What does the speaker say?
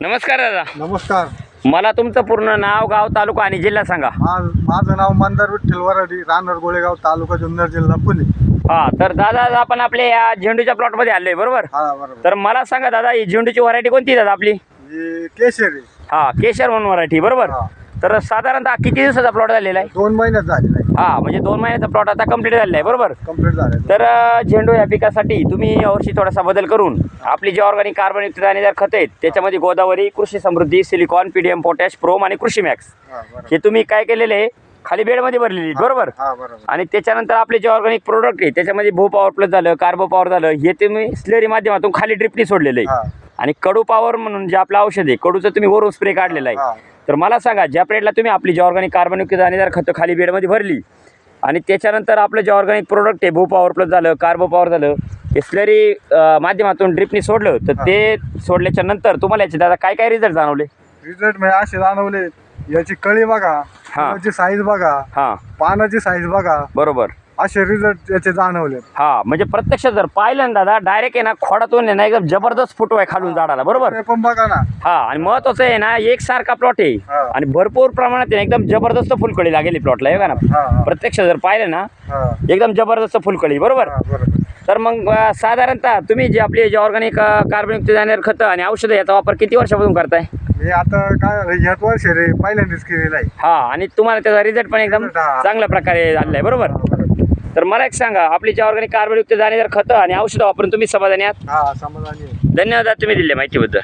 नमस्कार दादा. नमस्कार. मला तुमचं पूर्ण नाव गाव तालुका आणि जिल्हा सांगा. मा- माझं नाव मंदार विठ्ठल वराडी राहणार गोळेगाव तालुका जुन्नर जिल्हा पुणे. हा तर दादा आज आपण आपल्या या झेंडूच्या प्लॉटमध्ये आलोय बरोबर? हा बरोबर. तर मला सांगा दादा ही झेंडूची व्हरायटी कोणती दादा आपली? ही केशरी. हा केशर म्हणून व्हरायटी बरोबर? हा. तर साधारणतः किती दिवसाचा प्लॉट झालेला आहे? दोन महिन्यात झालेला. आहे हा म्हणजे दोन महिन्याचा प्लॉट आता कंप्लीट झालेला आहे बरोबर? कंप्लीट झालेलं तर झेंडू या पिकासाठी तुम्ही यावर्षी थोडासा बदल करून आपली जे ऑर्गॅनिक कार्बनयुक्त दाणेदार खतं आहेत त्याच्यामध्ये Godavari Krishi Samruddhi silicon PDM potash PROM आणि कृषी मॅक्स हा हे तुम्ही काय केलेले आहे? खाली बेडमध्ये भरलेली बरोबर? हा आणि त्याच्यानंतर आपले जे ऑर्गॅनिक प्रोडक्ट आहे त्याच्यामध्ये भू पॉवर प्लस झालं कार्बो पॉवर झालं हे तुम्ही स्लेरी माध्यमातून खाली ड्रिपनी सोडलेलं आहे. आणि कडू पॉवर म्हणून जे आपलं औषध आहे कडूचं तुम्ही वरून स्प्रे काढलेलं आहे. तर मला सांगा ज्या पिरियडला तुम्ही आपली जे ऑर्गॅनिक कार्बनयुक्त दाणेदार खतं खाली बेडमध्ये भरली आणि त्याच्यानंतर आपलं जे ऑर्गॅनिक प्रोडक्ट आहे भू पॉवर प्लस झालं कार्बो पॉवर झालं हे स्लरी माध्यमातून ड्रिपनी सोडलं तर ते सोडल्याच्या नंतर तुम्हाला याचे दादा काय काय रिझल्ट जाणवले? रिझल्ट म्हणजे असे जाणवले याची कळी बघा हा. साईज बघा हां. पानाची साईज बघा. बरोबर. असे रिझल्ट याचे जाणवले. हा म्हणजे प्रत्यक्ष जर पाहिलं ना दादा डायरेक्ट आहे ना खोडातून आहे ना एकदम जबरदस्त फुटो आहे खालून झाडाला बरोबर? ते पण बघा ना. हा आणि महत्वाचं आहे ना एक सारखा प्लॉट आहे. हा. आणि भरपूर प्रमाणात आहे ना एकदम जबरदस्त फुलकळी लागेली प्लॉटला हे का ना. हा प्रत्यक्ष जर पाहिलं ना हा. एकदम जबरदस्त फुलकळी बरोबर? हा, बरोबर. तर मग अं, साधारणतः तुम्ही जे आपले जे ऑर्गॅनिक कार्बनयुक्त जाणार खतं आणि औषधं याचा वापर किती वर्षापासून करताय? मी आता काय झालं, ह्याच वर्षी रे पहिल्यांदाच केलेला आहे. हा आणि तुम्हाला त्याचा रिझल्ट पण एकदम हा. चांगल्या प्रकारे झालेला आहे बरोबर? बरोबर. तर मला एक सांगा आपली जे ऑर्गॅनिक कार्बनयुक्त जाणेदार खतं आणि औषधं वापरून तुम्ही समाधानी आहात हा समाधानी आहे. धन्यवाद तुम्ही दिले माहितीबद्दल